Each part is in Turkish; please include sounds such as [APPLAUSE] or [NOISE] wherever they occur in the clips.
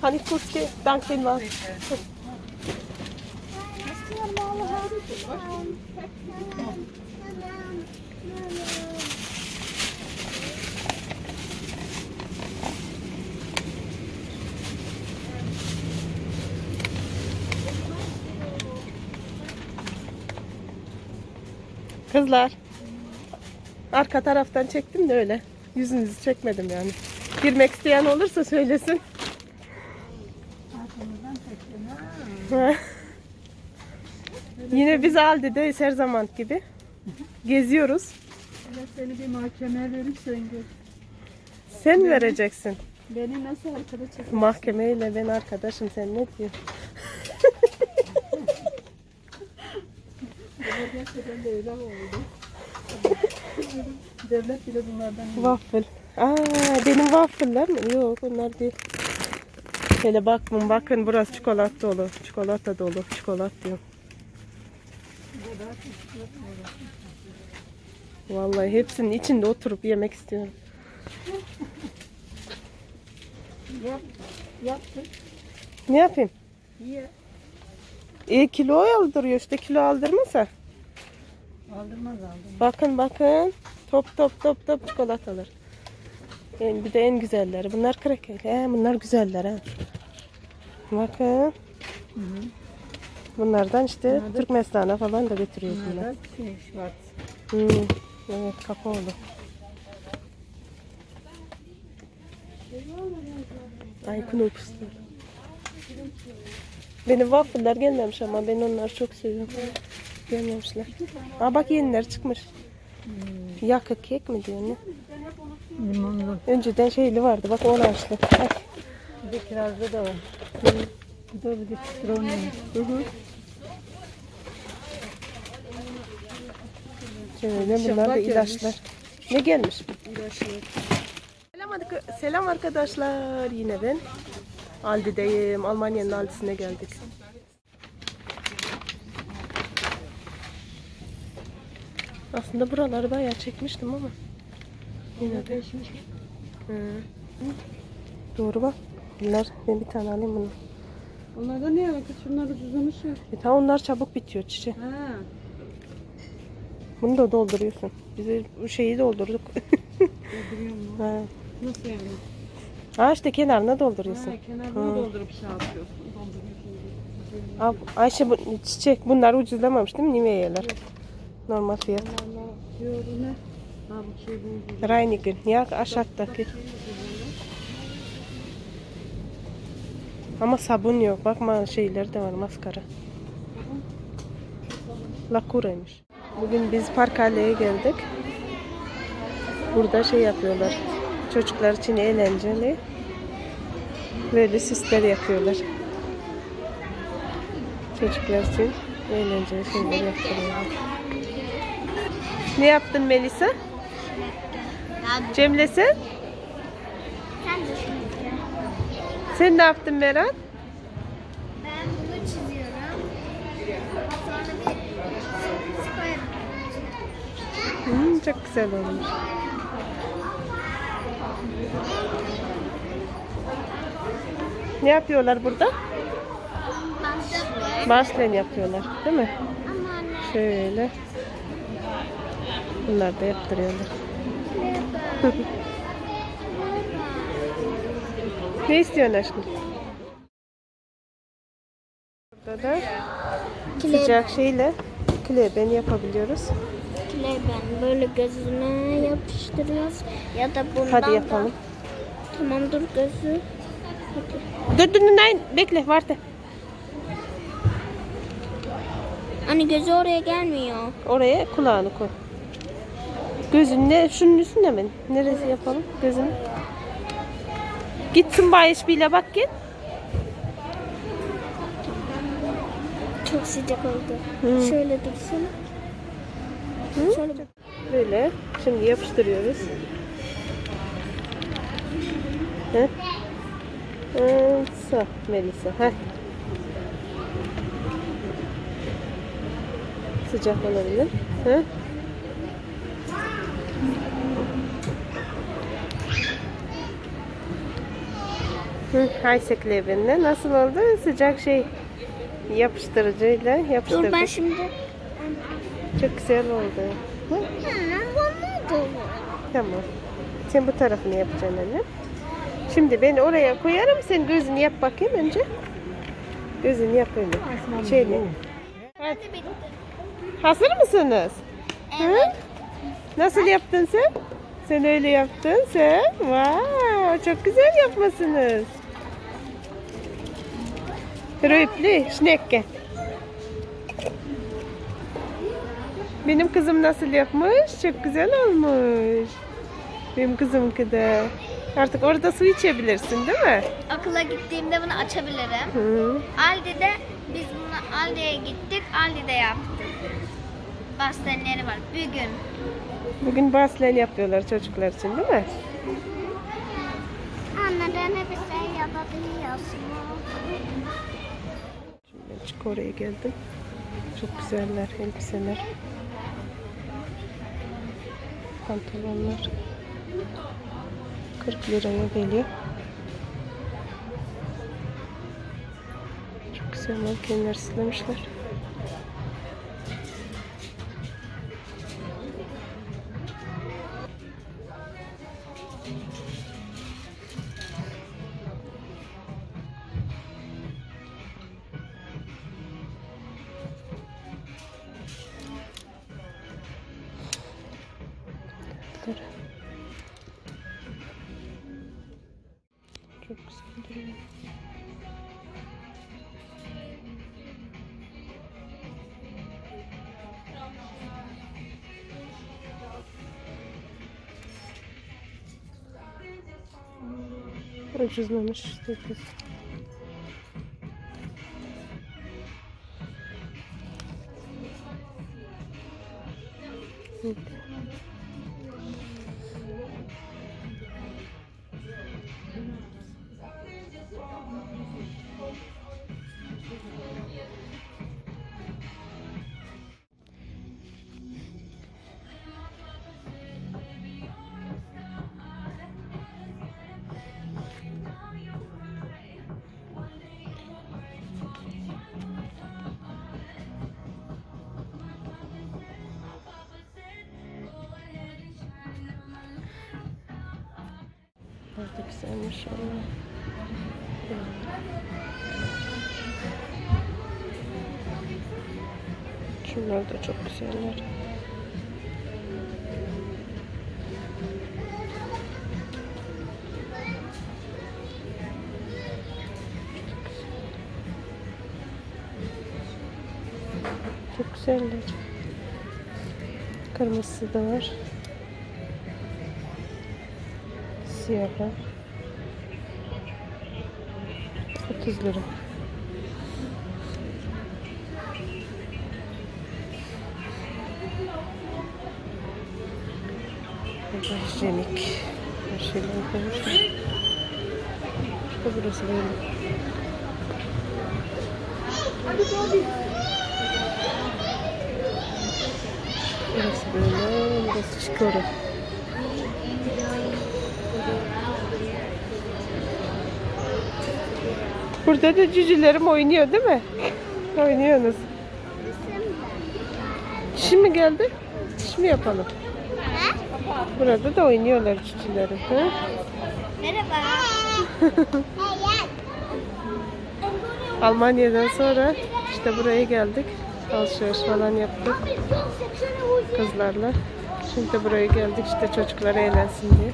Kann ich kurz gehen? Danke vielmals. Kızlar. Arka taraftan çektim de öyle. Yüzünüzü çekmedim yani. Girmek isteyen olursa söylesin. [LAUGHS] Yine biz Aldi'deyiz her zaman gibi. Geziyoruz. Allah seni bir mahkemeye verirsen gör. Sen mi vereceksin. Beni nasıl arkada çek? Mahkemeyle ben arkadaşım sen ne diyorsun? [LAUGHS] Gerçekten de öyle oldu. Devlet bile bunlardan iyi. Waffle. Aa, benim waffle'lar mı? Yok onlar değil. Şöyle bakın bakın burası çikolata dolu. Çikolata dolu. Çikolata diyor. Vallahi hepsinin içinde oturup yemek istiyorum. Yap. Yaptık. Ne yapayım? Ye. E kilo aldırıyor işte kilo aldırmasa. Aldırmaz aldım. Bakın bakın. Top top top top çikolatalar. En, bir de en güzelleri. Bunlar kraker. He, bunlar güzeller ha. Bakın. Bunlardan işte Türkmenistan'a falan da götürüyoruz bunlar. Bunlar şey. Hmm. Evet kakaolu. Ay knupslar. Benim waffle'lar gelmemiş ama ben onları çok seviyorum. Gelmemişler. Aa bak yeniler çıkmış. Yakık kek mi diyor ne? Limonlu. Önceden şeyli vardı bak onu açtı. Ay. Bir de kirazlı da var. Bir de bir de citronu. Hı hı. Şöyle bunlar da ilaçlar. Ne gelmiş? İlaçlı. Selam, selam arkadaşlar. Yine ben Aldi'deyim. Almanya'nın Aldi'sine geldik. Aslında buraları bayağı çekmiştim ama yine de. Hı. Doğru bak. Bunlar ben bir tane alayım bunu. Onlarda ne alaka? Şunlar ucuzlamış ya. E tamam onlar çabuk bitiyor çiçe. Ha. Bunu da dolduruyorsun. Biz bu şeyi doldurduk. Dolduruyor mu? ha. Nasıl yani? ha işte kenarına dolduruyorsun. Ha, kenarını doldurup şey yapıyorsun. Dolduruyorsun. Al, Ayşe bu çiçek bunlar ucuzlamamış değil mi Niveye'ler? Normal fiyat. Reinigen. Ya aşağıdaki. Ama sabun yok. Bakma şeyleri de var maskara. Lakura'ymış. Bugün biz Parkale'ye geldik. Burada şey yapıyorlar. Çocuklar için eğlenceli. Böyle süsler yapıyorlar. Çocuklar için eğlenceli şeyler yapıyorlar. Ne yaptın Melisa? Cemile sen? Sen ne yaptın Meral? Ben bunu çiziyorum. Sonra bir Hmm, çok güzel olmuş. Ne yapıyorlar burada? Baslen yapıyorlar, değil mi? Şöyle. Bunlar da yaptırıyorlar. [LAUGHS] Ne istiyorsun aşkım? Burada da sıcak şeyle kleben yapabiliyoruz. ben böyle gözüne yapıştırıyoruz. Ya da bundan Hadi da- yapalım. Tamam dur gözü. Dur dur dur nein, bekle vardı. Anne gözü oraya gelmiyor. Oraya kulağını koy. Gözün ne? Şunun üstünde mi? Neresi yapalım? Gözünü. Gitsin Bayiş bile bak git. Çok sıcak oldu. Hı. Şöyle dursun. Şöyle Böyle. Şimdi yapıştırıyoruz. Ee, Sağ Melisa. Heh. Sıcak olabilir. Heh. Hı, Hayseklevinle nasıl oldu? Sıcak şey yapıştırıcıyla Dur yapıştırdık. ben şimdi. Çok güzel oldu. Hı? Tamam. Sen bu tarafını yapacaksın anne. Şimdi ben oraya koyarım. Sen gözünü yap bakayım önce. Gözünü yap öyle. Hadi. Hazır mısınız? Hı? Nasıl yaptın sen? Sen öyle yaptın sen. Wow, çok güzel yapmasınız. Röpli, Schnecke. Benim kızım nasıl yapmış? Çok güzel olmuş. Benim kızımki de. Artık orada su içebilirsin değil mi? Okula gittiğimde bunu açabilirim. Hı. Aldi'de biz bunu Aldi'ye gittik. Aldi'de yaptık. Bastenleri var. Bugün. Bugün baslen yapıyorlar çocuklar için değil mi? Anne ne bir şey yapabiliyorsun. Şimdi ben çık oraya geldim. Çok güzeller elbiseler. Pantolonlar. 40 liraya geliyor. Çok güzel mankenler süslemişler. Ucuzlamış 8. Evet. Burada güzelmiş valla. Şunlar da çok güzeller. Çok güzeller. Kırmızısı da var. Siyahı. 30 lira. Burada hijyenik. Her şeyler koymuşlar. İşte burası böyle. Burası böyle. Burası çikolata. Burada da cücülerim oynuyor değil mi? Oynuyorsunuz. Çiş mi geldi? Çiş mi yapalım? Burada da oynuyorlar cücülerim. Hı? Merhaba. Almanya'dan sonra işte buraya geldik. Alışveriş falan yaptık kızlarla. Şimdi buraya geldik işte çocuklar eğlensin diye.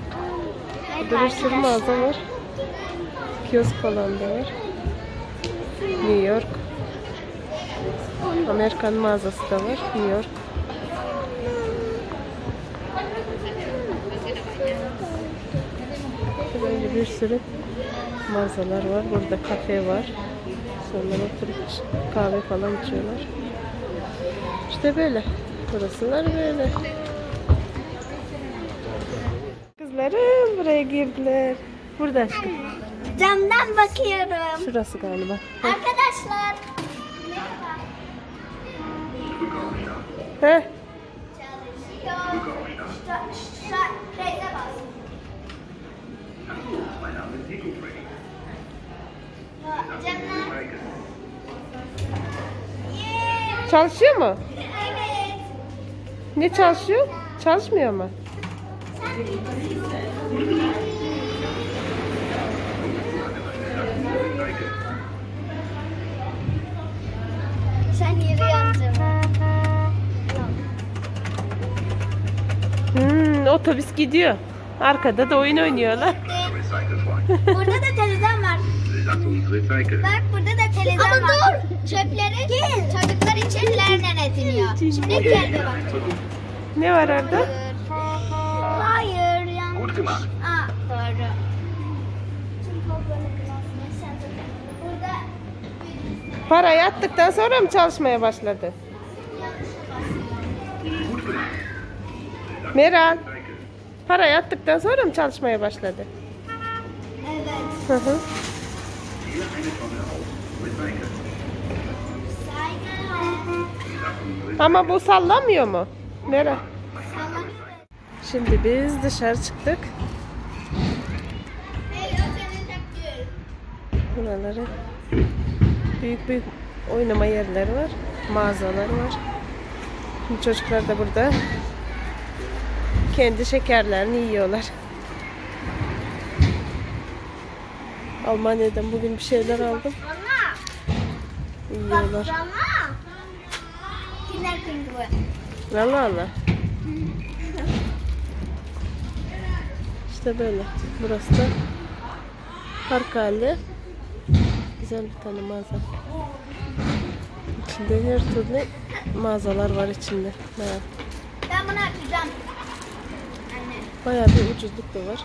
Burada bir sürü mağaza var. Kiosk falan da var. New York. Amerikan mağazası da var. New York. Böyle bir sürü mağazalar var. Burada kafe var. Sonra oturup kahve falan içiyorlar. İşte böyle. Burasılar böyle. Kızlarım buraya girdiler. Burada aşkım. Camdan bakıyorum. Şurası galiba. Arkadaşlar. Yeah. Çalışıyor mu? Evet. Ne çalışıyor? Çalışmıyor mu? Otobüs gidiyor. Arkada da oyun oynuyorlar. Burada da televizyon var. Bak burada da televizyon var. Ama dur. Çöpleri çocuklar için denetleniyor. Şimdi geldi bak. Ne var orada? Hayır yanlış. Aa doğru. Burada Parayı attıktan sonra mı çalışmaya başladı? Meral. Parayı attıktan sonra mı çalışmaya başladı? evet. Hı hı. Ama bu sallamıyor mu? Meral. Şimdi biz dışarı çıktık. Buraları büyük büyük oynama yerleri var. Mağazalar var. Şimdi çocuklar da burada kendi şekerlerini yiyorlar. Almanya'dan bugün bir şeyler aldım. Yiyorlar. Allah Allah. İşte böyle. Burası da park hali. Güzel bir tane mağaza. İçinde her türlü mağazalar var içinde. Ben bunu açacağım. Bayağı bir ucuzluk da var.